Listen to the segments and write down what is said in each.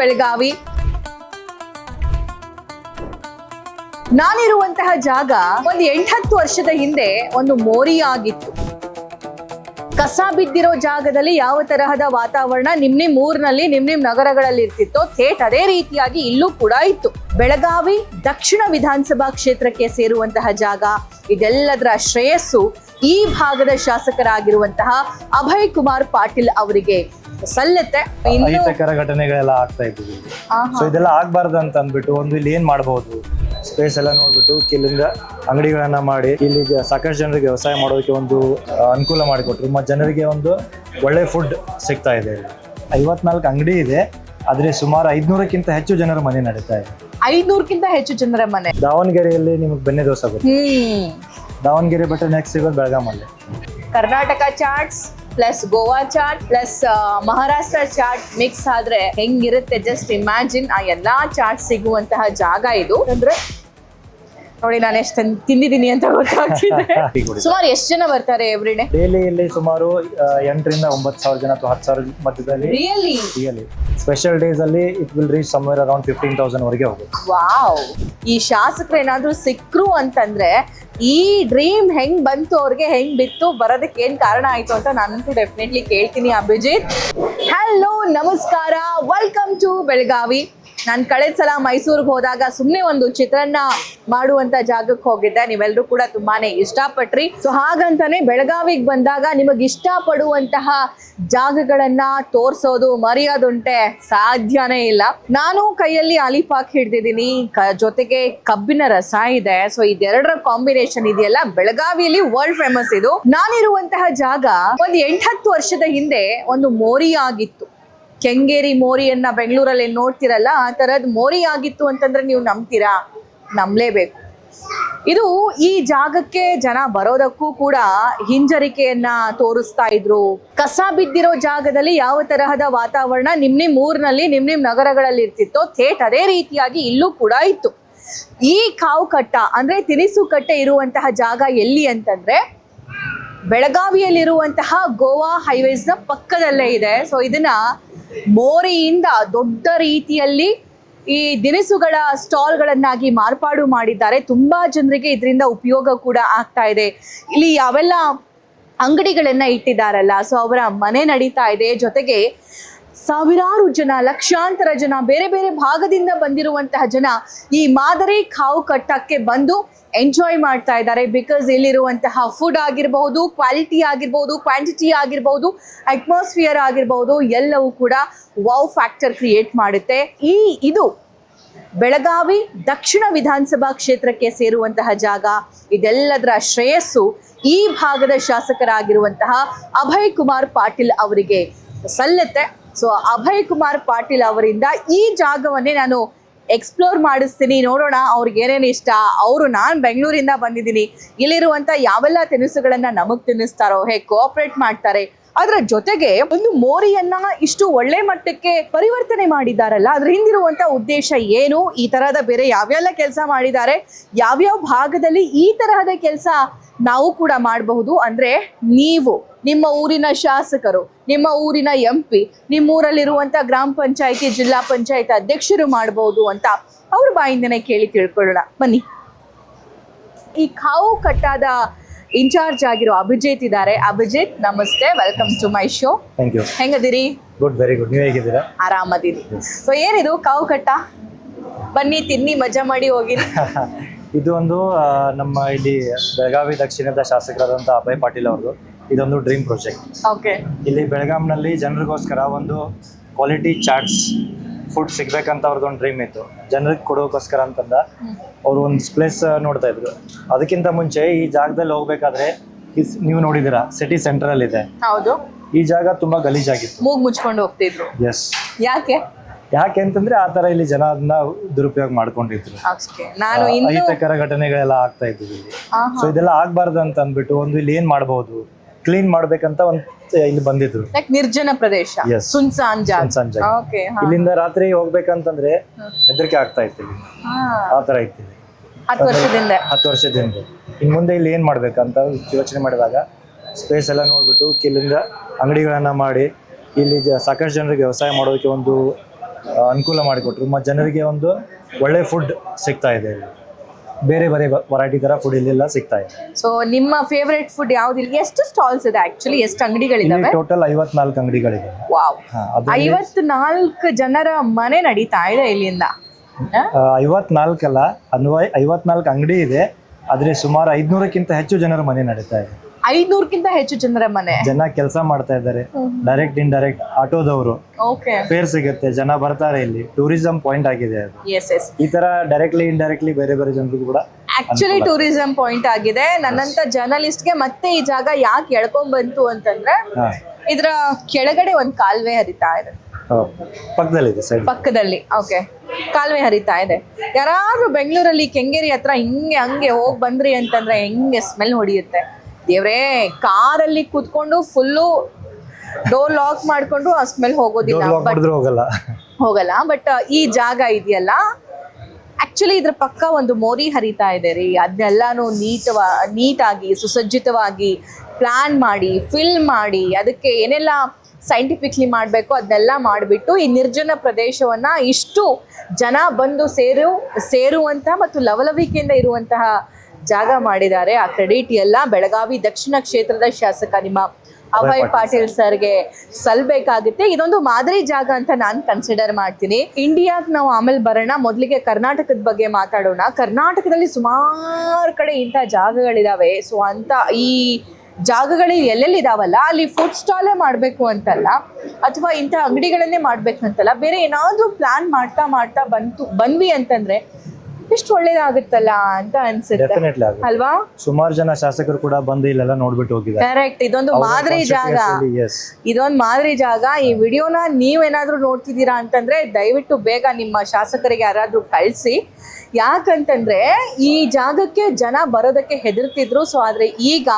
ಬೆಳಗಾವಿ. ನಾನಿರುವಂತಹ ಜಾಗ ಒಂದು ಎಂಟತ್ತು ವರ್ಷದ ಹಿಂದೆ ಒಂದು ಮೋರಿ ಆಗಿತ್ತು. ಕಸ ಬಿದ್ದಿರೋ ಜಾಗದಲ್ಲಿ ಯಾವ ತರಹದ ವಾತಾವರಣ ನಿಮ್ ನಿಮ್ ಊರಿನಲ್ಲಿ, ನಿಮ್ ನಿಮ್ ನಗರಗಳಲ್ಲಿ ಇರ್ತಿತ್ತೋ, ಥೇಟ್ ಅದೇ ರೀತಿಯಾಗಿ ಇಲ್ಲೂ ಕೂಡ ಇತ್ತು. ಬೆಳಗಾವಿ ದಕ್ಷಿಣ ವಿಧಾನಸಭಾ ಕ್ಷೇತ್ರಕ್ಕೆ ಸೇರುವಂತಹ ಜಾಗ, ಇದೆಲ್ಲದರ ಶ್ರೇಯಸ್ಸು ಈ ಭಾಗದ ಶಾಸಕರಾಗಿರುವಂತಹ ಅಭಯ್ ಕುಮಾರ್ ಪಾಟೀಲ್ ಅವರಿಗೆ ಸಲ್ಲತ್ತೆ. ಇನ್ನು ಅಹಿತಕರ ಘಟನೆಗಳೆಲ್ಲ ಆಗ್ತಾ ಇದ್ವಿ ಸೊ ಇದೆಲ್ಲ ಆಗ್ಬಾರ್ದು ಅಂತ ಅಂದ್ಬಿಟ್ಟು ಒಂದು ಇಲ್ಲಿ ಏನ್ ಮಾಡಬಹುದು ಸ್ಪೇಸ್ ಎಲ್ಲ ನೋಡ್ಬಿಟ್ಟು ಕೆಲಿಂದ ಅಂಗಡಿಗಳನ್ನ ಮಾಡಿ ಇಲ್ಲಿ ಜ- ಸಾಕಷ್ಟು ಜನರಿಗೆ ವ್ಯವಸಾಯ ಮಾಡೋದಕ್ಕೆ ಒಂದು ಆ, ಅನುಕೂಲ ಮಾಡಿಕೊಟ್ರು. ಮತ್ತೆ ಜನರಿಗೆ ಒಂದು ಒಳ್ಳೆ ಫುಡ್ ಸಿಗ್ತಾ ಇದೆ ಇಲ್ಲಿ. ಐವತ್ನಾಲ್ಕು ಅಂಗಡಿ ಇದೆ. ಆದ್ರೆ ಸುಮಾರು ಐದ್ನೂರಕ್ಕಿಂತ ಹೆಚ್ಚು ಜನರ ಮನೆ ನಡೀತಾ ಇದೆ. ಐದ್ನೂರ್ಕಿಂತ ಹೆಚ್ಚು ಜನರ ಮನೆ. ದಾವಣಗೆರೆಯಲ್ಲಿ ನಿಮಗೆ ಬೆನ್ನೆ ದೋಸೆ ಬರುತ್ತೆ. ಹ್ಮ್. ದಾವಣಗೆರೆ ಬಿಟ್ಟರೆ ನೆಕ್ಸ್ಟ್ ಸಿಗೋದು ಬೆಳಗಾಮಲ್ಲಿ Karnataka chats plus Goa chat plus Maharashtra chat mix ಆದ್ರೆ ಹೆಂಗಿರುತ್ತೆ? ಜಸ್ಟ್ ಇಮ್ಯಾಜಿನ್ ಆ ಎಲ್ಲಾ ಚಾಟ್ ಸಿಗುವಂತಹ ಜಾಗ ಇದು. ಅಂದ್ರೆ ನೋಡಿ ನಾನು ಎಷ್ಟು ತಿಂದಿದ್ದೀನಿ ಅಂತ ಗೊತ್ತಾಗ್ತಿದೆ. ಸುಮಾರು ಎಷ್ಟು ಜನ ಬರ್ತಾರೆ ಎವ್ರಿ ಡೇ ಡೇಲಿ ಇಲ್ಲಿ ಸುಮಾರು ಎಂಟರಿಂದ ಒಂಬತ್ತು ಸಾವಿರ ಜನ ಅಥವಾ ಹತ್ತು ಸಾವಿರ ಮಧ್ಯದಲ್ಲಿ. ರಿಯಲಿ ರಿಯಲಿ ಸ್ಪೆಷಲ್ ಡೇಸ್ ಅಲ್ಲಿ it will reach somewhere around fifteen thousand ವರೆಗೆ ಹೋಗುತ್ತೆ. ವಾವ್ ಈ ಶಾಸಕರು ಏನಾದರೂ ಸಿಕ್ಕರು ಅಂತಂದ್ರೆ ಈ ಡ್ರೀಮ್ ಹೆಂಗ್ ಬಂತು ಅವ್ರಿಗೆ ಹೆಂಗ್ ಬಿತ್ತು ಬರೋದಕ್ಕೆ ಏನ್ ಕಾರಣ ಆಯ್ತು ಅಂತ ನಾನಂತೂ ಡೆಫಿನೆಟ್ಲಿ ಕೇಳ್ತೀನಿ ಅಭಿಜಿತ್. ಹಲೋ ನಮಸ್ಕಾರ. ವೆಲ್ಕಮ್ ಟು ಬೆಳಗಾವಿ ನಾನು ಕಳೆದ ಸಲ ಮೈಸೂರಿಗೆ ಹೋದಾಗ ಸುಮ್ಮನೆ ಒಂದು ಚಿತ್ರಾನ್ನ ಮಾಡುವಂತ ಜಾಗಕ್ಕೆ ಹೋಗಿದ್ದೆ. ನೀವೆಲ್ಲರೂ ಕೂಡ ತುಂಬಾನೇ ಇಷ್ಟಪಟ್ರಿ. ಸೊ ಹಾಗಂತಾನೆ ಬೆಳಗಾವಿಗೆ ಬಂದಾಗ ನಿಮಗೆ ಇಷ್ಟಪಡುವಂತಹ ಜಾಗಗಳನ್ನ ತೋರಿಸೋದು ಮರೆಯೋದುಂಟೆ ಸಾಧ್ಯನೇ ಇಲ್ಲ. ನಾನು ಕೈಯಲ್ಲಿ ಅಲಿಪಾಕ್ ಹಿಡ್ದಿದ್ದೀನಿ. ಜೊತೆಗೆ ಕಬ್ಬಿನ ರಸ ಇದೆ. ಸೊ ಇದೆರಡರ ಕಾಂಬಿನೇಷನ್ ಇದೆಯಲ್ಲ, ಬೆಳಗಾವಿಯಲ್ಲಿ ವರ್ಲ್ಡ್ ಫೇಮಸ್ ಇದು. ನಾನಿರುವಂತಹ ಜಾಗ ಒಂದು ಎಂಟತ್ತು ವರ್ಷದ ಹಿಂದೆ ಒಂದು ಮೋರಿ ಆಗಿತ್ತು ಕೆಂಗೇರಿ ಮೋರಿಯನ್ನ ಬೆಂಗಳೂರಲ್ಲಿ ನೋಡ್ತಿರಲ್ಲ, ಆ ತರದ್ ಮೋರಿ ಆಗಿತ್ತು ಅಂತಂದ್ರೆ ನೀವು ನಂಬ್ತೀರಾ? ನಂಬಲೇಬೇಕು. ಇದು ಈ ಜಾಗಕ್ಕೆ ಜನ ಬರೋದಕ್ಕೂ ಕೂಡ ಹಿಂಜರಿಕೆಯನ್ನ ತೋರಿಸ್ತಾ ಇದ್ರು. ಕಸ ಬಿದ್ದಿರೋ ಜಾಗದಲ್ಲಿ ಯಾವ ತರಹದ ವಾತಾವರಣ ನಿಮ್ ನಿಮ್ ಊರಿನಲ್ಲಿ, ನಿಮ್ ನಿಮ್ ನಗರಗಳಲ್ಲಿ ಇರ್ತಿತ್ತೋ, ಥೇಟ್ ಅದೇ ರೀತಿಯಾಗಿ ಇಲ್ಲೂ ಕೂಡ ಇತ್ತು. ಈ ಕಾವು ಕಟ್ಟ ಅಂದ್ರೆ ತಿನಿಸು ಕಟ್ಟೆ ಇರುವಂತಹ ಜಾಗ ಎಲ್ಲಿ ಅಂತಂದ್ರೆ, ಬೆಳಗಾವಿಯಲ್ಲಿರುವಂತಹ ಗೋವಾ ಹೈವೇಸ್ನ ಪಕ್ಕದಲ್ಲೇ ಇದೆ. ಸೊ ಇದನ್ನ ಮೋರಿಯಿಂದ ದೊಡ್ಡ ರೀತಿಯಲ್ಲಿ ಈ ದಿನಸುಗಳ ಸ್ಟಾಲ್ಗಳನ್ನಾಗಿ ಮಾರ್ಪಾಡು ಮಾಡಿದ್ದಾರೆ. ತುಂಬಾ ಜನರಿಗೆ ಇದರಿಂದ ಉಪಯೋಗ ಕೂಡ ಆಗ್ತಾ ಇದೆ. ಇಲ್ಲಿ ಯಾವೆಲ್ಲ ಅಂಗಡಿಗಳನ್ನ ಇಟ್ಟಿದ್ದಾರಲ್ಲ, ಸೊ ಅವರ ಮನೆ ನಡೀತಾ ಇದೆ. ಜೊತೆಗೆ ಸಾವಿರಾರು ಜನ, ಲಕ್ಷಾಂತರ ಜನ, ಬೇರೆ ಬೇರೆ ಭಾಗದಿಂದ ಬಂದಿರುವಂತಹ ಜನ ಈ ಮಾದರಿ ಕಾವು ಕಟ್ಟಕ್ಕೆ ಬಂದು ಎಂಜಾಯ್ ಮಾಡ್ತಾ ಇದ್ದಾರೆ ಬಿಕಾಸ್ ಇಲ್ಲಿರುವಂತಹ ಫುಡ್ ಆಗಿರಬಹುದು ಕ್ವಾಲಿಟಿ ಆಗಿರ್ಬೋದು ಕ್ವಾಂಟಿಟಿ ಆಗಿರ್ಬೋದು ಅಟ್ಮಾಸ್ಫಿಯರ್ ಆಗಿರ್ಬೋದು ಎಲ್ಲವೂ ಕೂಡ ವಾವ್ ಫ್ಯಾಕ್ಟರ್ ಕ್ರಿಯೇಟ್ ಮಾಡುತ್ತೆ. ಈ, ಇದು ಬೆಳಗಾವಿ ದಕ್ಷಿಣ ವಿಧಾನಸಭಾ ಕ್ಷೇತ್ರಕ್ಕೆ ಸೇರುವಂತಹ ಜಾಗ. ಇದೆಲ್ಲದರ ಶ್ರೇಯಸ್ಸು ಈ ಭಾಗದ ಶಾಸಕರಾಗಿರುವಂತಹ ಅಭಯ್ ಕುಮಾರ್ ಪಾಟೀಲ್ ಅವರಿಗೆ ಸಲ್ಲತ್ತೆ. ಸೊ ಅಭಯ್ ಕುಮಾರ್ ಪಾಟೀಲ್ ಅವರಿಂದ ಈ ಜಾಗವನ್ನೇ ನಾನು ಎಕ್ಸ್ಪ್ಲೋರ್ ಮಾಡಿಸ್ತೀನಿ. ನೋಡೋಣ ಅವ್ರಿಗೆ ಏನೇನು ಇಷ್ಟ. ಅವರು ನಾನು ಬೆಂಗಳೂರಿಂದ ಬಂದಿದ್ದೀನಿ. ಇಲ್ಲಿರುವಂಥ ಯಾವೆಲ್ಲ ತಿನಿಸುಗಳನ್ನ ನಮಗೆ ತಿನ್ನಿಸ್ತಾರೋ ಹೇಗೆ ಕೋಆಪರೇಟ್ ಮಾಡ್ತಾರೆ. ಅದರ ಜೊತೆಗೆ ಒಂದು ಮೋರಿಯನ್ನ ಇಷ್ಟು ಒಳ್ಳೆ ಮಟ್ಟಕ್ಕೆ ಪರಿವರ್ತನೆ ಮಾಡಿದ್ದಾರಲ್ಲ ಅದ್ರ ಹಿಂದಿರುವಂತ ಉದ್ದೇಶ ಏನು? ಈ ತರಹದ ಬೇರೆ ಯಾವ್ಯಾವ ಕೆಲಸ ಮಾಡಿದ್ದಾರೆ? ಯಾವ್ಯಾವ ಭಾಗದಲ್ಲಿ ಈ ತರಹದ ಕೆಲಸ ನಾವು ಕೂಡ ಮಾಡಬಹುದು? ಅಂದ್ರೆ ನೀವು. ನಿಮ್ಮ ಊರಿನ ಶಾಸಕರು ನಿಮ್ಮ ಊರಿನ ಎಂ ಪಿ ನಿಮ್ಮೂರಲ್ಲಿರುವಂಥ ಗ್ರಾಮ ಪಂಚಾಯಿತಿ ಜಿಲ್ಲಾ ಪಂಚಾಯತ್ ಅಧ್ಯಕ್ಷರು ಮಾಡಬಹುದು ಅಂತ ಅವ್ರ ಬಾಯಿಂದನೇ ಕೇಳಿ ತಿಳ್ಕೊಳ್ಳೋಣ. ಬನ್ನಿ. ಈ ಕಾವು ಕಟ್ಟಾದ ಇನ್ಚಾರ್ಜ್ ಆಗಿರೋ ಅಭಿಜಿತ್ ಇದ್ದಾರೆ. ಅಭಿಜಿತ್ ನಮಸ್ತೆ. Welcome to my show thank you ಹೆಂಗದಿರಿ? Good very good ನೀವು ಹೇಗಿದ್ದೀರಾ? ಆರಾಮದಿರಿ. ಸೊ ಏನಿದು ಕಾವು ಕಟ್ಟ? ಬನ್ನಿ ತಿನ್ನಿ ಮಜಾ ಮಾಡಿ ಹೋಗಿರಿ. ಇದು ಒಂದು ನಮ್ಮ ಇಲ್ಲಿ ಬೆಳಗಾವಿ ದಕ್ಷಿಣದ ಶಾಸಕರಾದಂಥ ಅಭಯ್ ಪಾಟೀಲ್ ಅವ್ರದ್ದು. ಇದೊಂದು ಡ್ರೀಮ್ ಪ್ರಾಜೆಕ್ಟ್. ಓಕೆ. ಇಲ್ಲಿ ಬೆಳಗಾಂನಲ್ಲಿ ಜನರಿಗೋಸ್ಕರ ಒಂದು ಕ್ವಾಲಿಟಿ ಚಾಟ್ಸ್ ಫುಡ್ ಸಿಗ್ಬೇಕಂತ ಅವ್ರದ್ದು ಒಂದು ಡ್ರೀಮ್ ಇತ್ತು. ಜನರಿಗೆ ಕೊಡೋಕೋಸ್ಕರ ಅಂತಂದ ಅವ್ರು ಒಂದು ಪ್ಲೇಸ್ ನೋಡ್ತಾ ಇದ್ರು. ಅದಕ್ಕಿಂತ ಮುಂಚೆ ಈ ಜಾಗದಲ್ಲಿ ಹೋಗ್ಬೇಕಾದ್ರೆ ನೀವು ನೋಡಿದಿರಾ ಸಿಟಿ ಸೆಂಟ್ರಲ್ ಇದೆ ಹೌದು. ಈ ಜಾಗ ತುಂಬಾ ಗಲೀಜಾಗಿತ್ತು. ಮೂಗ್ ಮುಚ್ಕೊಂಡು ಹೋಗ್ತಿದ್ರು. ಎಸ್ ಯಾಕೆ? ಯಾಕೆ ಅಂತಂದ್ರೆ ಆ ತರ ಇಲ್ಲಿ ಜನ ಅದನ್ನ ದುರುಪಯೋಗ ಮಾಡ್ಕೊಂಡಿದ್ರು. ನಾನು ಅಹಿತಕರ ಘಟನೆಗಳೆಲ್ಲ ಆಗ್ತಾ ಇದ್ವು ಇಲ್ಲಿ. ಸೊ ಇದೆಲ್ಲ ಆಗ್ಬಾರ್ದು ಅಂತ ಅಂದ್ಬಿಟ್ಟು ಒಂದು ಇಲ್ಲಿ ಏನ್ ಮಾಡಬಹುದು ಕ್ಲೀನ್ ಮಾಡ್ಬೇಕಂತ ಒಂದು ಇಲ್ಲಿ ಬಂದಿದ್ರು. ಲೈಕ್ ನಿರ್ಜನ ಪ್ರದೇಶ Yes. ಸುನ್ಸಾನ್ ಜಾಗ. ಸಂಜೆ ಓಕೆ ಇಲ್ಲಿಂದ ರಾತ್ರಿ ಹೋಗ್ಬೇಕಂತಂದ್ರೆ ಹೆದರಿಕೆ ಆಗ್ತಾ ಇತ್ತು ಇಲ್ಲಿ ಆ ತರ ಇತ್ತು ಇಲ್ಲಿ ಹತ್ತು ವರ್ಷದಿಂದ. ಹತ್ತು ವರ್ಷದಿಂದ. ಇನ್ ಮುಂದೆ ಇಲ್ಲಿ ಏನ್ ಮಾಡ್ಬೇಕಂತ ಯೋಚನೆ ಮಾಡಿದಾಗ ಸ್ಪೇಸ್ ಎಲ್ಲ ನೋಡ್ಬಿಟ್ಟು ಇಲ್ಲಿಂದ ಅಂಗಡಿಗಳನ್ನ ಮಾಡಿ ಇಲ್ಲಿ ಜ- ಸಾಕಷ್ಟು ಜನರಿಗೆ ವ್ಯವಸಾಯ ಮಾಡೋದಕ್ಕೆ ಒಂದು ಆ, ಅನುಕೂಲ ಮಾಡಿಕೊಟ್ರು. ಮತ್ತೆ ಜನರಿಗೆ ಒಂದು ಒಳ್ಳೆ ಫುಡ್ ಸಿಗ್ತಾ ಇದೆ ಇಲ್ಲಿ. ಬೇರೆ ಬೇರೆ ವೆರೈಟಿ ತರ ಫುಡ್ ಇಲ್ಲೆಲ್ಲ ಸಿಗ್ತಾ ಇದೆ. ಸೊ ನಿಮ್ಮ ಫೇವರೇಟ್ ಫುಡ್ ಯಾವ್ದು ಇಲ್ಲಿ? ಎಷ್ಟು ಸ್ಟಾಲ್ಸ್ ಇದೆ ಆಕ್ಚುಲಿ ಎಷ್ಟು ಅಂಗಡಿಗಳಿದೆ ಅಂಗಡಿಗಳಿದಾವೆ ಟೋಟಲ್ ಐವತ್ನಾಲ್ಕು ಅಂಗಡಿಗಳಿದೆ. ವಾವ್ ಐವತ್ನಾಲ್ಕು ಜನರ ಮನೆ ನಡೀತಾ ಇದೆ ಇಲ್ಲಿಂದ. ಐವತ್ನಾಲ್ಕಲ್ಲ ಅನ್ವಯ ಐವತ್ನಾಲ್ಕು ಅಂಗಡಿ ಇದೆ. ಆದ್ರೆ ಸುಮಾರು ಐದ್ನೂರಕ್ಕಿಂತ ಹೆಚ್ಚು ಜನರ ಮನೆ ನಡೀತಾ ಇದೆ. ಐದ್ನೂರ್ಕಿಂತ ಹೆಚ್ಚು ಜನರ ಮನೆ. ಜನ ಕೆಲಸ ಮಾಡ್ತಾ ಇದ್ದಾರೆ. ಡೈರೆಕ್ಟ್ ಇನ್ ಡೈರೆಕ್ಟ್ ಆಟೋದವರು. ಓಕೆ ಫೇರ್ ಸಿಗುತ್ತೆ ಜನ ಬರ್ತಾರೆ ಇಲ್ಲಿ. ಟೂರಿಸಂ ಪಾಯಿಂಟ್ ಆಗಿದೆ ಅದು. ಎಸ್ ಎಸ್ ಈ ತರ ಡೈರೆಕ್ಟ್ಲಿ ಇನ್ ಡೈರೆಕ್ಟ್ಲಿ ಬೇರೆ ಬೇರೆ ಜನರಿಗೂ ಕೂಡ ಆಕ್ಚುಲಿ ಟೂರಿಸಂ ಪಾಯಿಂಟ್ ಆಗಿದೆ. ನನ್ನಂತ ಜರ್ನಲಿಸ್ಟ್ಗೆ ಮತ್ತೆ ಈ ಜಾಗ ಯಾಕೆ ಎಳ್ಕೊಂಡ್ ಬಂತು ಅಂತಂದ್ರೆ ಇದ್ರ ಕೆಳಗಡೆ ಒಂದ್ ಕಾಲ್ವೆ ಹರಿತಾ ಇದೆ. ಪಕ್ಕದಲ್ಲಿದೆ ಸೈಡ್ ಪಕ್ಕದಲ್ಲಿ. ಓಕೆ ಕಾಲುವೆ ಹರಿತಾ ಇದೆ. ಯಾರಾದ್ರೂ ಬೆಂಗಳೂರಲ್ಲಿ ಕೆಂಗೇರಿ ಹತ್ರ ಹಿಂಗೆ ಹಂಗೆ ಹೋಗ್ ಬಂದ್ರಿ ಅಂತಂದ್ರೆ ಹೆಂಗೆ ಸ್ಮೆಲ್ ಹೊಡಿಯುತ್ತೆ. ದೇವ್ರೇ ಕಾರಲ್ಲಿ ಕೂತ್ಕೊಂಡು ಫುಲ್ಲು ಡೋರ್ ಲಾಕ್ ಮಾಡ್ಕೊಂಡು ಆ ಸ್ಮೆಲ್ ಹೋಗೋದಿಲ್ಲ ಬಟ್ ಹೋಗಲ್ಲ. ಹೋಗಲ್ಲ ಬಟ್ ಈ ಜಾಗ ಇದೆಯಲ್ಲ? ಆಕ್ಚುಲಿ ಇದ್ರ ಪಕ್ಕ ಒಂದು ಮೋರಿ ಹರಿತಾ ಇದೆ ರೀ. ಅದನ್ನೆಲ್ಲಾನು ನೀಟವ ನೀಟಾಗಿ ಸುಸಜ್ಜಿತವಾಗಿ ಪ್ಲಾನ್ ಮಾಡಿ ಫಿಲ್ ಮಾಡಿ ಅದಕ್ಕೆ ಏನೆಲ್ಲ ಸೈಂಟಿಫಿಕ್ಲಿ ಮಾಡಬೇಕು ಅದನ್ನೆಲ್ಲ ಮಾಡಿಬಿಟ್ಟು ಈ ನಿರ್ಜನ ಪ್ರದೇಶವನ್ನ ಇಷ್ಟು ಜನ ಬಂದು ಸೇರು ಸೇರುವಂತಹ ಮತ್ತು ಲವಲವಿಕೆಯಿಂದ ಇರುವಂತಹ ಜಾಗ ಮಾಡಿದ್ದಾರೆ. ಆ ಕ್ರೆಡಿಟ್ ಎಲ್ಲ ಬೆಳಗಾವಿ ದಕ್ಷಿಣ ಕ್ಷೇತ್ರದ ಶಾಸಕ ನಿಮ್ಮ ಅಭಯ್ ಪಾಟೀಲ್ ಸರ್ಗೆ ಸಲ್ಬೇಕಾಗುತ್ತೆ. ಇದೊಂದು ಮಾದರಿ ಜಾಗ ಅಂತ ನಾನು ಕನ್ಸಿಡರ್ ಮಾಡ್ತೀನಿ. ಇಂಡಿಯಾಗೆ ನಾವು ಆಮೇಲೆ ಬರೋಣ ಮೊದಲಿಗೆ ಕರ್ನಾಟಕದ ಬಗ್ಗೆ ಮಾತಾಡೋಣ. ಕರ್ನಾಟಕದಲ್ಲಿ ಸುಮಾರು ಕಡೆ ಇಂಥ ಜಾಗಗಳಿದಾವೆ. ಸೊ ಅಂತ ಈ ಜಾಗಗಳು ಎಲ್ಲೆಲ್ಲಿದಾವಲ್ಲ ಅಲ್ಲಿ ಫುಡ್ ಸ್ಟಾಲೇ ಮಾಡಬೇಕು ಅಂತಲ್ಲ ಅಥವಾ ಇಂಥ ಅಂಗಡಿಗಳನ್ನೇ ಮಾಡ್ಬೇಕು ಅಂತಲ್ಲ ಬೇರೆ ಏನಾದರೂ ಪ್ಲಾನ್ ಮಾಡ್ತಾ ಮಾಡ್ತಾ ಬಂತು ಬಂದ್ವಿ ಅಂತಂದ್ರೆ ಎಷ್ಟು ಒಳ್ಳೇದಾಗುತ್ತಲ್ಲ ಅಂತ ಅನ್ಸುತ್ತೆ. ಡೆಫಿನೆಟ್ಲಿ ಆಗುತ್ತೆ. ಅಲ್ವಾ? ಸುಮಾರು ಜನ ಶಾಸಕರು ಕೂಡ ಬಂದು ಇಲ್ಲೆಲ್ಲ ನೋಡ್ಬಿಟ್ಟು ಹೋಗಿದ್ದಾರೆ. ಕರೆಕ್ಟ್ ಇದೊಂದು ಮಾದರಿ ಜಾಗ. ಎಸ್ ಇದೊಂದು ಮಾದರಿ ಜಾಗ. ಈ ವಿಡಿಯೋನ ನೀವೇನಾದ್ರೂ ನೋಡ್ತಿದ್ದೀರಾ ಅಂತಂದ್ರೆ ದಯವಿಟ್ಟು ಬೇಗ ನಿಮ್ಮ ಶಾಸಕರಿಗೆ ಯಾರಾದ್ರೂ ಕಳಿಸಿ. ಯಾಕಂತಂದ್ರೆ ಈ ಜಾಗಕ್ಕೆ ಜನ ಬರೋದಕ್ಕೆ ಹೆದರ್ತಿದ್ರು. ಸೊ ಆದ್ರೆ ಈಗ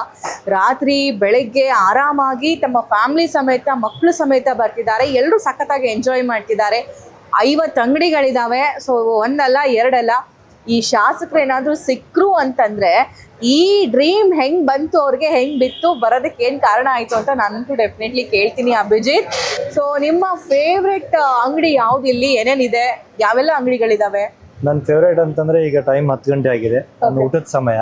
ರಾತ್ರಿ ಬೆಳಗ್ಗೆ ಆರಾಮಾಗಿ ತಮ್ಮ ಫ್ಯಾಮಿಲಿ ಸಮೇತ ಮಕ್ಕಳು ಸಮೇತ ಬರ್ತಿದ್ದಾರೆ. ಎಲ್ಲರೂ ಸಖತ್ತಾಗಿ ಎಂಜಾಯ್ ಮಾಡ್ತಿದ್ದಾರೆ. ಐವತ್ತು ಅಂಗಡಿಗಳಿದಾವೆ. ಸೊ ಒಂದಲ್ಲ ಎರಡಲ್ಲ. ಈ ಶಾಸಕರು ಏನಾದರೂ ಸಿಕ್ಕರು ಅಂತಂದ್ರೆ ಈ ಡ್ರೀಮ್ ಹೆಂಗ್ ಬಂತು ಅವ್ರಿಗೆ ಹೆಂಗ್ ಬಿತ್ತು ಬರೋದಕ್ಕೆ ಏನು ಕಾರಣ ಆಯ್ತು ಅಂತ ನಾನಂತೂ ಡೆಫಿನೆಟ್ಲಿ ಕೇಳ್ತೀನಿ ಅಭಿಜಿತ್. ಸೊ ನಿಮ್ಮ ಫೇವ್ರೆಟ್ ಅಂಗಡಿ ಯಾವ್ದು ಇಲ್ಲಿ? ಏನೇನಿದೆ? ಯಾವೆಲ್ಲ ಅಂಗಡಿಗಳಿದಾವೆ? ನನ್ನ ಫೇವ್ರೇಟ್ ಅಂತಂದ್ರೆ ಈಗ ಟೈಮ್ ಹತ್ತು ಗಂಟೆ ಆಗಿದೆ. ನನ್ನ ಊಟದ ಸಮಯ.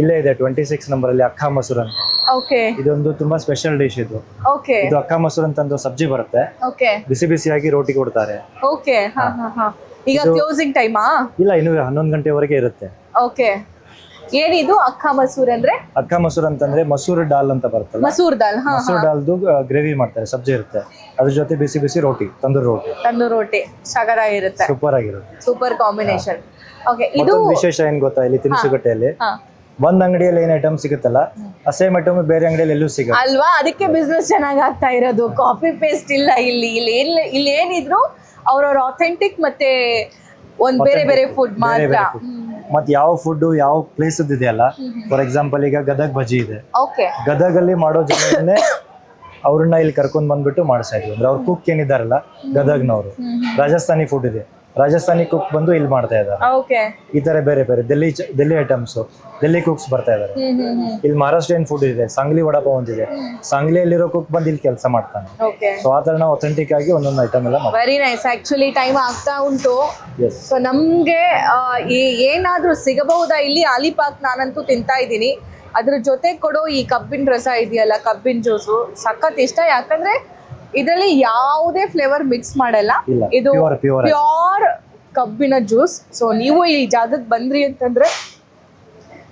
ಇಲ್ಲೇ ಇದೆ ಟ್ವೆಂಟಿ ಸಿಕ್ಸ್ ನಂಬರ್ ಅಲ್ಲಿ ಅಕ್ಕ ಮೊಸರು ಅಂತ. ಓಕೆ ಇದೊಂದು ತುಂಬಾ ಸ್ಪೆಷಲ್ ಡಿಶ್ ಇದು. ಓಕೆ ಇದು ಅಕ್ಕ ಮೊಸರು ಅಂತ ಒಂದು ಸಬ್ಜಿ ಬರುತ್ತೆ. ಓಕೆ ಬಿಸಿ ಬಿಸಿಯಾಗಿ ರೋಟಿ ಕೊಡ್ತಾರೆ. ಓಕೆ ಹಾ ಹಾ ಹಾ. ಈಗ ಕ್ಲೋಸಿಂಗ್ ಟೈಮಾ ಇಲ್ಲ ಇನ್ನು ಹನ್ನೊಂದು ಗಂಟೆವರೆಗೆ ಇರುತ್ತೆ. ಓಕೆ ಏನಿದು ಅಕ್ಕ ಮಸೂರ್ ಅಂದ್ರೆ? ಅಕ್ಕ ಮಸೂರ್ ಅಂತಂದ್ರೆ ಮಸೂರ್ ಡಾಲ್ ಅಂತ ಬರುತ್ತೆ ಮಸೂರ್ ದಾಲ್ ಹಾ ಮಸೂರ್ ಡಾಲ್ದು ಗ್ರೇವಿ ಮಾಡ್ತಾರೆ ಸಬ್ಜಿ ಇರುತ್ತೆ. ಅದ್ರ ಜೊತೆ ಬಿಸಿ ಬಿಸಿ ರೋಟಿ ತಂದೂರ್ ರೋಟಿ. ತಂದೂರ್ ಸಗರ ಇರುತ್ತೆ. ಸೂಪರ್ ಆಗಿರುತ್ತೆ. ಸೂಪರ್ ಕಾಂಬಿನೇಷನ್ ಓಕೆ ಇದು ವಿಶೇಷ ಏನ್ ಗೊತ್ತಾ ಇಲ್ಲಿ ತಿನಿಸುಗಟ್ಟೆಯಲ್ಲಿ? ಒಂದ್ ಅಂಗಡಿಯಲ್ಲಿ ಏನ್ ಐಟಮ್ ಸಿಗುತ್ತಲ್ಲ ಆ ಸೇಮ್ ಐಟಮ್ ಬೇರೆ ಅಂಗಡಿಯಲ್ಲಿ ಎಲ್ಲೂ ಸಿಗಲ್ಲ. ಅಲ್ವಾ? ಅದಕ್ಕೆ ಬಿಸ್ನೆಸ್ ಚೆನ್ನಾಗಿ ಆಗ್ತಾ ಇರೋದು. ಕಾಫಿ ಪೇಸ್ಟ್ ಇಲ್ಲ ಇಲ್ಲಿ. ಇಲ್ಲಿ ಏನ್ ಇಲ್ಲಿ ಏನಿದ್ರು ಅವ್ರವ್ರ ಅಥೆಂಟಿಕ್ ಮತ್ತೆ ಒಂದ್ ಬೇರೆ ಬೇರೆ ಫುಡ್ ಮಾತ್ರ. ಮತ್ ಯಾವ ಫುಡ್ ಯಾವ ಪ್ಲೇಸ್ ಇದೆಯಲ್ಲ? ಫಾರ್ ಎಕ್ಸಾಂಪಲ್ ಈಗ ಗದಗ್ ಬಜಿ ಇದೆ. ಓಕೆ ಗದಗಲ್ಲಿ ಮಾಡೋ ಜನರನ್ನೇ ಅವ್ರನ್ನ ಇಲ್ಲಿ ಕರ್ಕೊಂಡ್ ಬಂದ್ಬಿಟ್ಟು ಮಾಡಿಸ್ತಾ ಇದ್ವಿ. ಅಂದ್ರೆ ಅವ್ರ ಕುಕ್ ಏನಿದಾರಲ್ಲ ಗದಗ್ನವರು. ರಾಜಸ್ಥಾನಿ ಫುಡ್ ಇದೆ. ರಾಜಸ್ಥಾನಿ ಕುಕ್ ಬಂದು ಇಲ್ಲಿ ಮಾಡ್ತಾ ಇದ್ದಾರೆ. ಓಕೆ ಈ ತರ ಬೇರೆ ಬೇರೆ ಡೆಲ್ಲಿ ದಿಲ್ಲಿ ಡೆಲ್ಲಿ ಐಟಮ್ಸ್ ಡೆಲ್ಲಿ ಕುಕ್ಸ್ ಬರ್ತಾ ಇದ್ದಾರೆ. ಇಲ್ಲಿ ಮಹಾರಾಷ್ಟ್ರಿಯನ್ ಫುಡ್ ಇದೆ ಸಾಂಗ್ಲಿ ವಡಾಪಾವ್ ಒಂದಿದೆ. ಸಾಂಗ್ಲಿಯಲ್ಲಿರೋ ಕುಕ್ ಬಂದು ಇಲ್ಲಿ ಕೆಲಸ ಮಾಡ್ತಾನೆ. ಸೊ ಆ ತರ ನಾವು ಅಥೆಂಟಿಕ್ ಆಗಿ ಒಂದೊಂದು ಐಟಮ್ ಎಲ್ಲ ವೆರಿ ನೈಸ್ ಆಕ್ಚುಲಿ ಟೈಮ್ ಆಗ್ತಾ ಉಂಟು. ಸೊ ನಮ್ಗೆ ಏನಾದ್ರೂ ಸಿಗಬಹುದಾ ಇಲ್ಲಿ? ಆಲಿಪಾಕ್ ನಾನಂತೂ ತಿಂತಾ ಇದ್ದೀನಿ. ಅದ್ರ ಜೊತೆ ಕೊಡೋ ಈ ಕಬ್ಬಿನ ರಸ ಇದೆಯಲ್ಲ ಕಬ್ಬಿನ ಜ್ಯೂಸು ಸಖತ್ ಇಷ್ಟ. ಯಾಕಂದ್ರೆ ಇದರಲ್ಲಿ ಯಾವುದೇ ಫ್ಲೇವರ್ ಮಿಕ್ಸ್ ಮಾಡಲ್ಲ. ಇದು. ಪ್ಯೂರ್ ಕಬ್ಬಿನ ಜ್ಯೂಸ್ ಸೊ ನೀವು ಈ ಜಾಗಕ್ಕೆ ಬಂದ್ರಿ ಅಂತಂದ್ರೆ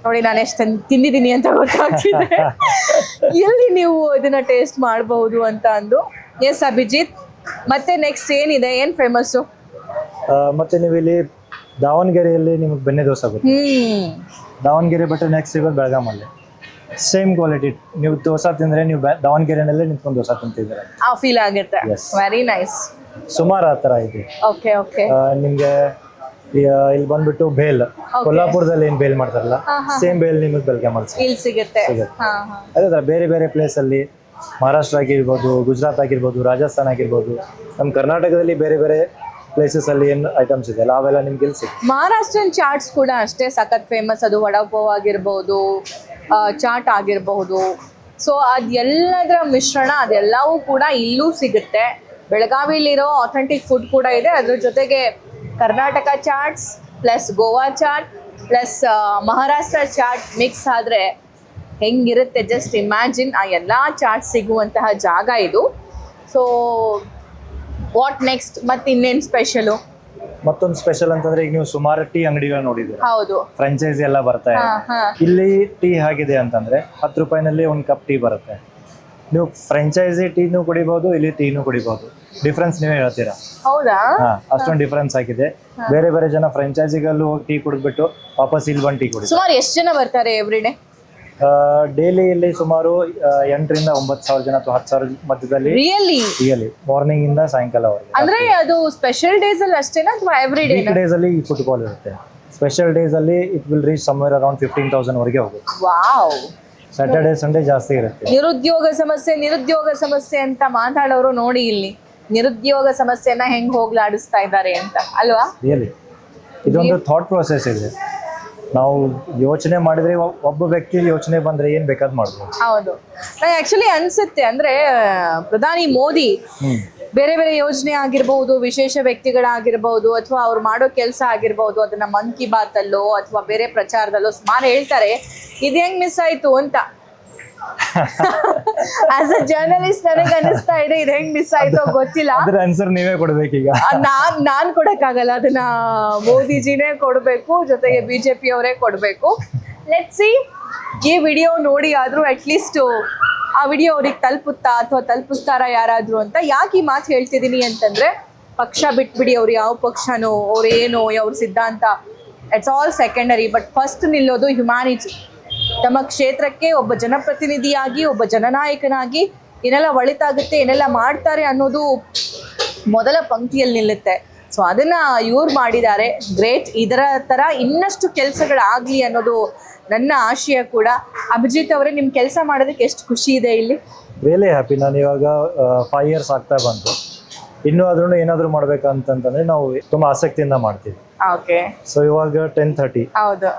ನೋಡಿ ನಾನು ಎಷ್ಟು ತಿಂದಿದ್ದೀನಿ ಅಂತ ಗೊತ್ತಾಗ್ತಿದೆ. ಎಲ್ಲಿ ನೀವು ಇದನ್ನ ಟೇಸ್ಟ್ ಮಾಡಬಹುದು ಅಂತ ಅಂದು. ಎಸ್ ಅಭಿಜಿತ್. ಮತ್ತೆ ನೆಕ್ಸ್ಟ್ ಏನಿದೆ? ಏನ್ ಫೇಮಸ್ಸು ಮತ್ತೆ ನೀವು ಇಲ್ಲಿ ದಾವಣಗೆರೆಯಲ್ಲಿ ನಿಮಗೆ ಬೆಣ್ಣೆ ದೋಸೆ ಬರುತ್ತೆ ಹ್ಮ್. ದಾವಣಗೆರೆ ಬಿಟ್ಟರೆ ನೆಕ್ಸ್ಟ್ ಸಿಗೋದು ಬೆಳಗಾಮಲ್ಲಿ. ಸೇಮ್ ಕ್ವಾಲಿಟಿ ನೀವು ದೋಸೆ ತಿಂದ್ರೆ ನೀವು ದಾವಣಗೆರೆನಲ್ಲೇ ನಿಂತ್ಕೊಂಡು ದೋಸೆ ತಿಂತಿದ್ದೀರ. ಆ ಫೀಲ್ ಆಗುತ್ತೆ. Yes. ವೆರಿ ನೈಸ್ ಸುಮಾರು ಆ ಥರ ಇದೆ. ಓಕೆ ಓಕೆ ಆ, ನಿಮ್ಗೆ ಈ- ಇಲ್ಲಿ ಬಂದ್ಬಿಟ್ಟು ಬೇಲ್. ಕೊಲ್ಲಾಪುರದಲ್ಲಿ ಏನ್ ಬೇಲ್ ಮಾಡ್ತಾರಲ್ಲ ಸೇಮ್ ಬೇಲ್ ನಿಮಗೆ ಬೆಳಗ್ಗೆ ಮಾಡ್ತಾರೆ ಇಲ್ಲಿ ಸಿಗುತ್ತೆ. ಸಿಗುತ್ತೆ. ಹಾ ಹಾ. ಅದೇ ತರ ಬೇರೆ ಬೇರೆ ಪ್ಲೇಸ್ ಅಲ್ಲಿ ಮಹಾರಾಷ್ಟ್ರ ಆಗಿರ್ಬೋದು ಗುಜರಾತ್ ಆಗಿರ್ಬೋದು ರಾಜಸ್ಥಾನ್ ಆಗಿರ್ಬೋದು ನಮ್ಮ ಕರ್ನಾಟಕದಲ್ಲಿ ಬೇರೆ ಬೇರೆ ಪ್ಲೇಸಸ್ ಅಲ್ಲಿ ಏನು ಐಟಮ್ಸ್ ಇದೆಲ್ಲ ಅವೆಲ್ಲ ನಿಮ್ಗೆ ಇಲ್ಲಿ ಸಿಗುತ್ತೆ ಮಹಾರಾಷ್ಟ್ರನ್ ಚಾಟ್ಸ್ ಕೂಡ ಅಷ್ಟೇ ಸಖತ್ ಫೇಮಸ್ ಅದು ವಡಾಪಾವ್ ಆಗಿರ್ಬೋದು ಚಾಟ್ ಆಗಿರಬಹುದು. ಸೊ ಅದೆಲ್ಲದರ ಮಿಶ್ರಣ ಅದೆಲ್ಲವೂ ಕೂಡ ಇಲ್ಲೂ ಸಿಗುತ್ತೆ. ಬೆಳಗಾವಿಲಿರೋ ಅಥೆಂಟಿಕ್ ಫುಡ್ ಕೂಡ ಇದೆ. ಅದ್ರ ಜೊತೆಗೆ Karnataka chats plus Goa chat plus Maharashtra chat mix ಆದರೆ ಹೆಂಗಿರುತ್ತೆ? ಜಸ್ಟ್ ಇಮ್ಯಾಜಿನ್ ಆ ಎಲ್ಲ ಚಾಟ್ ಸಿಗುವಂತಹ ಜಾಗ ಇದು. ಸೊ ವಾಟ್ ನೆಕ್ಸ್ಟ್ ಮತ್ತು ಇನ್ನೇನು ಸ್ಪೆಷಲು ಮತ್ತೊಂದು ಸ್ಪೆಷಲ್ ಅಂತಂದ್ರೆ ಈಗ ನೀವು ಸುಮಾರು ಟೀ ಅಂಗಡಿಗಳು ನೋಡಿದ್ರೆ ಹೌದು. ಫ್ರಾಂಚೈಸಿ ಎಲ್ಲ ಬರ್ತಾ ಇದೆ. ಇಲ್ಲಿ ಟೀ ಆಗಿದೆ ಅಂತಂದ್ರೆ ಹತ್ತು ರೂಪಾಯಿನಲ್ಲಿ ಒಂದು ಕಪ್ ಟೀ ಬರುತ್ತೆ. ನೀವು ಫ್ರಾಂಚೈಸಿ ಟೀನು ಕುಡಿಬಹುದು ಇಲ್ಲಿ ಟೀನು ಕುಡಿಬಹುದು ಡಿಫ್ರೆನ್ಸ್ ನೀವೇ ಹೇಳ್ತೀರಾ? ಹೌದಾ? ಅಷ್ಟೊಂದು ಡಿಫ್ರೆನ್ಸ್ ಆಗಿದೆ. ಬೇರೆ ಬೇರೆ ಜನ ಫ್ರಾಂಚೈಸಿಗಲ್ಲೂ ಹೋಗಿ ಟೀ ಕುಡಿದ್ಬಿಟ್ಟು ವಾಪಸ್ ಇಲ್ಲಿ ಬಂದು ಟೀ ಕುಡಿ ಸುಮಾರು ಎಷ್ಟು ಜನ ಬರ್ತಾರೆ ಎವ್ರಿ ಡೇ ಡೈಲಿ ಇಲ್ಲಿ ಸುಮಾರು ಎಂಟರಿಂದ ಒಂಬತ್ತು ಸಾವಿರ ಜನ ಅಥವಾ ಹತ್ತು ಸಾವಿರ ಮಧ್ಯದಲ್ಲಿ ರಿಯಲಿ ರಿಯಲಿ ಮಾರ್ನಿಂಗ್ ಇಂದ ಸಾಯಂಕಾಲವರೆಗೆ ಅಂದ್ರೆ ಅದು ಸ್ಪೆಷಲ್ ಡೇಸ್ ಅಲ್ಲಿ ಅಷ್ಟೇನಾ ಅಥವಾ ಎವ್ರಿ ಡೇ ವೀಕ್ ಡೇಸ್ ಅಲ್ಲಿ ಈ ಫುಟ್ಬಾಲ್ ಇರುತ್ತೆ. ಸ್ಪೆಷಲ್ ಡೇಸ್ ಅಲ್ಲಿ it will reach somewhere around fifteen thousand ವರೆಗೆ ಹೋಗುತ್ತೆ. ವಾವ್ ಸ್ಯಾಟರ್ಡೆ ಸಂಡೇ ಜಾಸ್ತಿ ಇರುತ್ತೆ. ನಿರುದ್ಯೋಗ ಸಮಸ್ಯೆ ನಿರುದ್ಯೋಗ ಸಮಸ್ಯೆ ಅಂತ ಮಾತಾಡೋರು ನೋಡಿ ಇಲ್ಲಿ. ನಿರುದ್ಯೋಗ ಸಮಸ್ಯೆನ ಹೆಂಗ್ ಹೋಗ್ಲಾಡಿಸ್ತಾ ಇದ್ದಾರೆ ಅಂತ. ಅಲ್ವಾ? ರಿಯಲಿ ಇದೊಂದು ಥಾಟ್ ಪ್ರೋಸೆಸ್ ಇದೆ. ನಾವು ಯೋಚನೆ ಮಾಡಿದ್ರೆ ಒಬ್ಬ ವ್ಯಕ್ತಿ ಯೋಚನೆ ಬಂದ್ರೆ ಏನ್ ಬೇಕಾದ್ ಮಾಡ್ಬೋದು. ಹೌದು. ನಂಗೆ ಆಕ್ಚುಲಿ ಅನ್ಸುತ್ತೆ ಅಂದ್ರೆ ಪ್ರಧಾನಿ ಮೋದಿ ಬೇರೆ ಬೇರೆ ಯೋಜನೆ ಆಗಿರ್ಬಹುದು ವಿಶೇಷ ವ್ಯಕ್ತಿಗಳಾಗಿರ್ಬಹುದು ಅಥವಾ ಅವ್ರು ಮಾಡೋ ಕೆಲಸ ಆಗಿರ್ಬಹುದು ಅದನ್ನ ಮನ್ ಕಿ ಬಾತ್ ಅಲ್ಲೋ ಅಥವಾ ಬೇರೆ ಪ್ರಚಾರದಲ್ಲೋ ಸುಮಾರು ಹೇಳ್ತಾರೆ ಇದು ಹೆಂಗ್ ಮಿಸ್ ಆಯ್ತು? ಅಂತ. ಆಸ್ ಅ ಜರ್ನಲಿಸ್ಟ್ ನನಗೆ ಅನಿಸ್ತಾ ಇದೆ. ಇದು ಹೆಂಗ್ ಮಿಸ್ ಆಯ್ತೋ ಗೊತ್ತಿಲ್ಲ. ಅದ್ರ ಆನ್ಸರ್ ನೀವೇ ಕೊಡ್ಬೇಕೀಗ ಈಗ. ನಾನ್ ನಾನ್ ಕೊಡಕ್ಕಾಗಲ್ಲ. ಅದನ್ನ ಮೋದಿಜಿನೇ ಕೊಡ್ಬೇಕು ಜೊತೆಗೆ ಬಿಜೆಪಿ ಅವರೇ ಕೊಡ್ಬೇಕು. ಲೆಟ್ ಸಿ ಈ ವಿಡಿಯೋ ನೋಡಿ ಆದ್ರೂ ಅಟ್ ಲೀಸ್ಟ್ ಆ ವಿಡಿಯೋ ಅವ್ರಿಗೆ ತಲುಪುತ್ತಾ ಅಥವಾ ತಲುಪಿಸ್ತಾರ ಯಾರಾದ್ರೂ ಅಂತ ಯಾಕೆ ಈ ಮಾತು ಹೇಳ್ತಿದ್ದೀನಿ ಅಂತಂದ್ರೆ ಪಕ್ಷ ಬಿಟ್ಬಿಡಿ ಅವ್ರು ಯಾವ ಪಕ್ಷನೋ ಅವ್ರೇನೋ ಅವ್ರ ಸಿದ್ಧಾಂತ. It's all secondary but first ನಿಲ್ಲೋದು humanity ತಮ್ಮ ಕ್ಷೇತ್ರಕ್ಕೆ ಒಬ್ಬ ಜನಪ್ರತಿನಿಧಿಯಾಗಿ ಒಬ್ಬ ಜನನಾಯಕನಾಗಿ ಏನೆಲ್ಲ ಒಳಿತಾಗುತ್ತೆ ಏನೆಲ್ಲ ಮಾಡ್ತಾರೆ ಅನ್ನೋದು ಮೊದಲ ಪಂಕ್ತಿಯಲ್ಲಿ ನಿಲ್ಲುತ್ತೆ. ಸೊ ಅದನ್ನ ಇವ್ರು ಮಾಡಿದ್ದಾರೆ. ಗ್ರೇಟ್ ಇದರ ತರ ಇನ್ನಷ್ಟು ಕೆಲಸಗಳಾಗ್ಲಿ ಅನ್ನೋದು ನನ್ನ ಆಶಯ ಕೂಡ. ಅಭಿಜಿತ್ ಅವರೇ ನಿಮ್ ಕೆಲಸ ಮಾಡೋದಕ್ಕೆ ಎಷ್ಟು ಖುಷಿ ಇದೆ ಇಲ್ಲಿ? ರಿಯಲಿ ಹ್ಯಾಪಿ ನಾನು ಇವಾಗ ಫೈವ್ ಇಯರ್ಸ್ ಆಗ್ತಾ ಬಂತು. ಇನ್ನೂ ಅದ್ರೂ ಏನಾದರೂ ಮಾಡ್ಬೇಕಂತಂದ್ರೆ ನಾವು ತುಂಬಾ ಆಸಕ್ತಿಯಿಂದ ಮಾಡ್ತೀವಿ. ಓಕೆ ಸೊ ಇವಾಗ ಟೆನ್ ಥರ್ಟಿ ಹೌದು.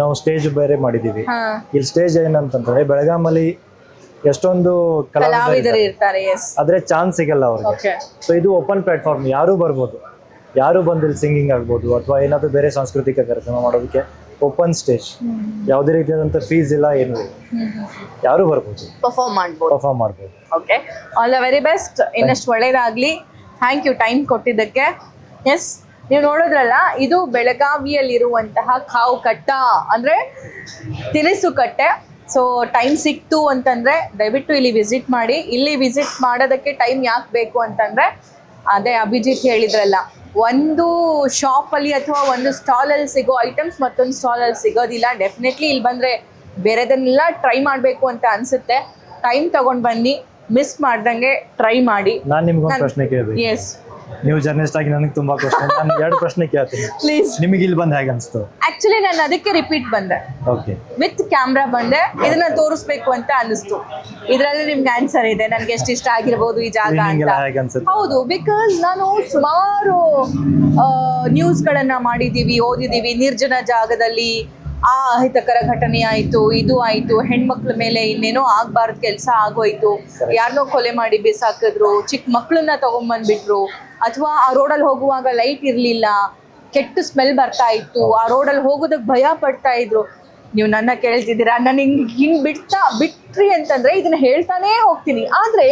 ನಾವು ಸ್ಟೇಜ್ ಬೇರೆ ಮಾಡಿದೀವಿ. ಹಾ. ಇಲ್ಲಿ ಸ್ಟೇಜ್ ಏನಂತಂದ್ರೆ ಬೆಳಗಾಮಲ್ಲಿ ಎಷ್ಟೊಂದು ಕಲಾವಿದರು ಕಲಾವಿದರು ಇರ್ತಾರೆ ಎಸ್ ಆದ್ರೆ ಚಾನ್ಸ್ ಸಿಗಲ್ಲ ಅವ್ರಿಗೆ. ಓಕೆ ಸೊ ಇದು ಓಪನ್ ಪ್ಲಾಟ್ಫಾರ್ಮ್ ಯಾರು ಬರ್ಬೋದು. ಯಾರು ಬಂದು ಇಲ್ಲಿ ಸಿಂಗಿಂಗ್ ಆಗ್ಬೋದು ಅಥವಾ ಏನಾದ್ರು ಬೇರೆ ಸಾಂಸ್ಕೃತಿಕ ಕಾರ್ಯಕ್ರಮ ಮಾಡೋದಕ್ಕೆ ಓಪನ್ ಸ್ಟೇಜ್ ಯಾವುದೇ ರೀತಿಯಾದಂಥ ಫೀಸ್ ಇಲ್ಲ ಏನೂ ಇಲ್ಲ. ಯಾರು ಬರ್ಬೋದು. ಪರ್ಫಾರ್ಮ್ ಮಾಡ್ಬೋದು. ಪರ್ಫಾರ್ಮ್ ಮಾಡ್ಬೋದು. Okay all the very best ಇನ್ನಷ್ಟು ಒಳ್ಳೇದಾಗ್ಲಿ. ಥ್ಯಾಂಕ್ ಯು ಟೈಮ್ ಕೊಟ್ಟಿದ್ದಕ್ಕೆ. ಎಸ್ ನೀವು ನೋಡೋದ್ರಲ್ಲ ಇದು ಬೆಳಗಾವಿಯಲ್ಲಿರುವಂತಹ ಕಾವು ಕಟ್ಟ ಅಂದರೆ ತಿನಿಸು ಕಟ್ಟೆ. ಸೊ ಟೈಮ್ ಸಿಕ್ತು ಅಂತಂದರೆ ದಯವಿಟ್ಟು ಇಲ್ಲಿ ವಿಸಿಟ್ ಮಾಡಿ. ಇಲ್ಲಿ ವಿಸಿಟ್ ಮಾಡೋದಕ್ಕೆ ಟೈಮ್ ಯಾಕೆ ಬೇಕು ಅಂತಂದರೆ ಅದೇ ಅಭಿಜಿತ್ ಹೇಳಿದ್ರಲ್ಲ ಒಂದು ಶಾಪಲ್ಲಿ ಅಥವಾ ಒಂದು ಸ್ಟಾಲಲ್ಲಿ ಸಿಗೋ ಐಟಮ್ಸ್ ಮತ್ತೊಂದು ಸ್ಟಾಲಲ್ಲಿ ಸಿಗೋದಿಲ್ಲ. ಡೆಫಿನೆಟ್ಲಿ ಇಲ್ಲಿ ಬಂದರೆ ಬೇರೆದನ್ನೆಲ್ಲ ಟ್ರೈ ಮಾಡಬೇಕು ಅಂತ ಅನಿಸುತ್ತೆ. ಟೈಮ್ ತಗೊಂಡು ಬನ್ನಿ ಮಿಸ್ ಮಾಡ್ದಂಗೆ ಟ್ರೈ ಮಾಡಿ. ನಾನು ನಿಮ್ಗೆ ಪ್ರಶ್ನೆ ಕೇಳಬೇಕು ಎಸ್ ನೀವು ಜರ್ನಲಿಸ್ಟ್ ಆಗಿ ನನಗೆ ತುಂಬಾ ಕ್ವಶನ್ ನಾನು ಎರಡು ಪ್ರಶ್ನೆ ಕೇಳ್ತೀನಿ. ಪ್ಲೀಸ್ ನಿಮಗೆ ಇಲ್ಲಿ ಬಂದ ಹೇಗೆ ಅನಿಸ್ತು? ಆಕ್ಚುಲಿ ನಾನು ಅದಕ್ಕೆ ರಿಪೀಟ್ ಬಂದೆ. ಓಕೆ ವಿತ್ ಕ್ಯಾಮ್ರಾ ಬಂದೆ. ಇದನ್ನ ತೋರಿಸ್ಬೇಕು ಅಂತ ಅನಿಸ್ತು ಇದರಲ್ಲಿ ನಿಮ್ಗೆ ಆನ್ಸರ್ ಇದೆ. ನನಗೆ ಎಷ್ಟು ಇಷ್ಟ ಆಗಿರ್ಬೋದು ಈ ಜಾಗ ಅಂತ. ಹೇಗೆ ಅನ್ಸುತ್ತೆ? ಹೌದು ಬಿಕಾಸ್ ನಾನು ಸುಮಾರು ನ್ಯೂಸ್ಗಳನ್ನು ಮಾಡಿದ್ದೀವಿ ಓದಿದ್ದೀವಿ ನಿರ್ಜನ ಜಾಗದಲ್ಲಿ. ಆ ಅಹಿತಕರ ಘಟನೆ ಆಯಿತು ಇದು ಆಯಿತು ಹೆಣ್ಮಕ್ಳ ಮೇಲೆ ಇನ್ನೇನೋ ಆಗ್ಬಾರ್ದು ಕೆಲಸ ಆಗೋಯ್ತು. ಯಾರನ್ನೋ ಕೊಲೆ ಮಾಡಿ ಬಿಸಾಕಿದ್ರು ಚಿಕ್ಕ ಮಕ್ಕಳನ್ನ ತಗೊಂಬಂದ್ಬಿಟ್ರು. ಅಥವಾ ಆ ರೋಡಲ್ಲಿ ಹೋಗುವಾಗ ಲೈಟ್ ಇರಲಿಲ್ಲ ಕೆಟ್ಟ ಸ್ಮೆಲ್ ಬರ್ತಾ ಇತ್ತು ಆ ರೋಡಲ್ಲಿ ಹೋಗೋದಕ್ಕೆ ಭಯ ಪಡ್ತಾ ಇದ್ರು. ನೀವು ನನ್ನ ಕೇಳ್ತಿದ್ದೀರಾ? ನಾನು ಹಿಂಗೆ ಹಿಂಗೆ ಬಿಡ್ತಾ ಬಿಟ್ರಿ ಅಂತಂದ್ರೆ ಇದನ್ನ ಹೇಳ್ತಾನೇ ಹೋಗ್ತೀನಿ. ಆದ್ರೆ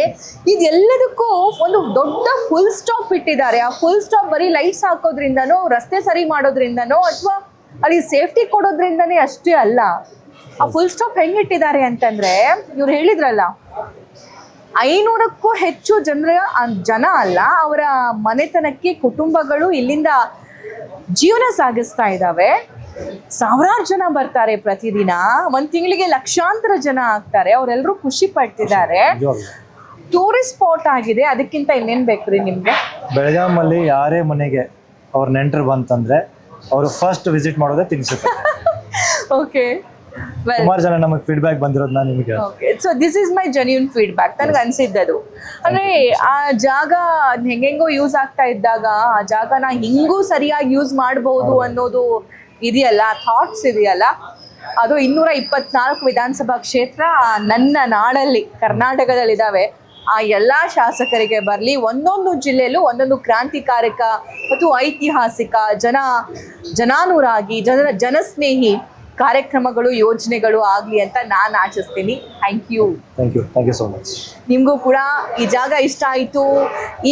ಇದೆಲ್ಲದಕ್ಕೂ ಒಂದು ದೊಡ್ಡ ಫುಲ್ ಸ್ಟಾಪ್ ಇಟ್ಟಿದ್ದಾರೆ. ಆ ಫುಲ್ ಸ್ಟಾಪ್ ಬರೀ ಲೈಟ್ಸ್ ಹಾಕೋದ್ರಿಂದನೋ ರಸ್ತೆ ಸರಿ ಮಾಡೋದ್ರಿಂದನೋ ಅಥವಾ ಅಲ್ಲಿ ಸೇಫ್ಟಿ ಕೊಡೋದ್ರಿಂದನೇ ಅಷ್ಟೇ ಅಲ್ಲ ಆ ಫುಲ್ ಸ್ಟಾಪ್ ಹೆಂಗಿಟ್ಟಿದ್ದಾರೆ ಅಂತಂದ್ರೆ ಇವ್ರು ಹೇಳಿದ್ರಲ್ಲ ಐನೂರಕ್ಕೂ ಹೆಚ್ಚು ಜನರ ಜನ ಅಲ್ಲ ಅವರ ಮನೆತನಕ್ಕೆ ಕುಟುಂಬಗಳು ಇಲ್ಲಿಂದ ಜೀವನ ಸಾಗಿಸ್ತಾ ಇದ್ದಾವೆ. ಸಾವಿರಾರು ಜನ ಬರ್ತಾರೆ ಪ್ರತಿದಿನ ಒಂದ್ ತಿಂಗಳಿಗೆ ಲಕ್ಷಾಂತರ ಜನ ಆಗ್ತಾರೆ ಅವರೆಲ್ಲರೂ ಖುಷಿ ಪಡ್ತಿದ್ದಾರೆ. ಟೂರಿಸ್ಟ್ ಸ್ಪಾಟ್ ಆಗಿದೆ ಅದಕ್ಕಿಂತ ಇನ್ನೇನ್ ಬೇಕ್ರಿ ನಿಮ್ಗೆ? ಬೆಳಗಾಮಲ್ಲಿ ಯಾರೇ ಮನೆಗೆ ಅವ್ರ ನೆಂಟರು ಬಂತಂದ್ರೆ ಅವರು ಫಸ್ಟ್ ವಿಸಿಟ್ ಮಾಡೋದೇ ತಿನ್ಸುತ್ತೆ. ಓಕೆ ಸುಮಾರು ಜನ ನಮಗೆ ಫೀಡ್ಬ್ಯಾಕ್ ಬಂದಿರೋದು ನಾನು ನಿಮಗೆ. Okay so this is my genuine feedback ನನಗೆ ಅದು ಅಂದ್ರೆ ಆ ಜಾಗ ಹೆಂಗೆಂಗೋ ಯೂಸ್ ಆಗ್ತಾ ಇದ್ದಾಗ ಆ ಜಾಗನ ಹಿಂಗೂ ಸರಿಯಾಗಿ ಯೂಸ್ ಮಾಡಬಹುದು ಅನ್ನೋದು ಇದೆಯಲ್ಲ ಥಾಟ್ಸ್ ಇದೆಯಲ್ಲ. ಅದು ಇನ್ನೂರ ಇಪ್ಪತ್ನಾಲ್ಕು ವಿಧಾನಸಭಾ ಕ್ಷೇತ್ರ ನನ್ನ ನಾಡಲ್ಲಿ ಕರ್ನಾಟಕದಲ್ಲಿ ಇದಾವೆ ಆ ಎಲ್ಲ ಶಾಸಕರಿಗೆ ಬರಲಿ ಒಂದೊಂದು ಜಿಲ್ಲೆಯಲ್ಲೂ ಒಂದೊಂದು ಕ್ರಾಂತಿಕಾರಕ ಮತ್ತು ಐತಿಹಾಸಿಕ ಜನ ಜನಾನುರಾಗಿ ಜನ ಜನಸ್ನೇಹಿ ಕಾರ್ಯಕ್ರಮಗಳು ಯೋಜನೆಗಳು ಆಗಲಿ ಅಂತ ನಾನು ಆಶಿಸ್ತೀನಿ. Thank you thank you thank you so much ನಿಮಗೂ ಕೂಡ ಈ ಜಾಗ ಇಷ್ಟ ಆಯಿತು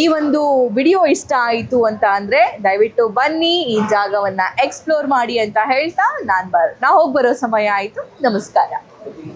ಈ ಒಂದು ವಿಡಿಯೋ ಇಷ್ಟ ಆಯಿತು ಅಂತ ಅಂದರೆ ದಯವಿಟ್ಟು ಬನ್ನಿ ಈ ಜಾಗವನ್ನು ಎಕ್ಸ್ಪ್ಲೋರ್ ಮಾಡಿ ಅಂತ ಹೇಳ್ತಾ ನಾನು ಬರ್ ನಾ ಹೋಗಿ ಬರೋ ಸಮಯ ಆಯಿತು. ನಮಸ್ಕಾರ.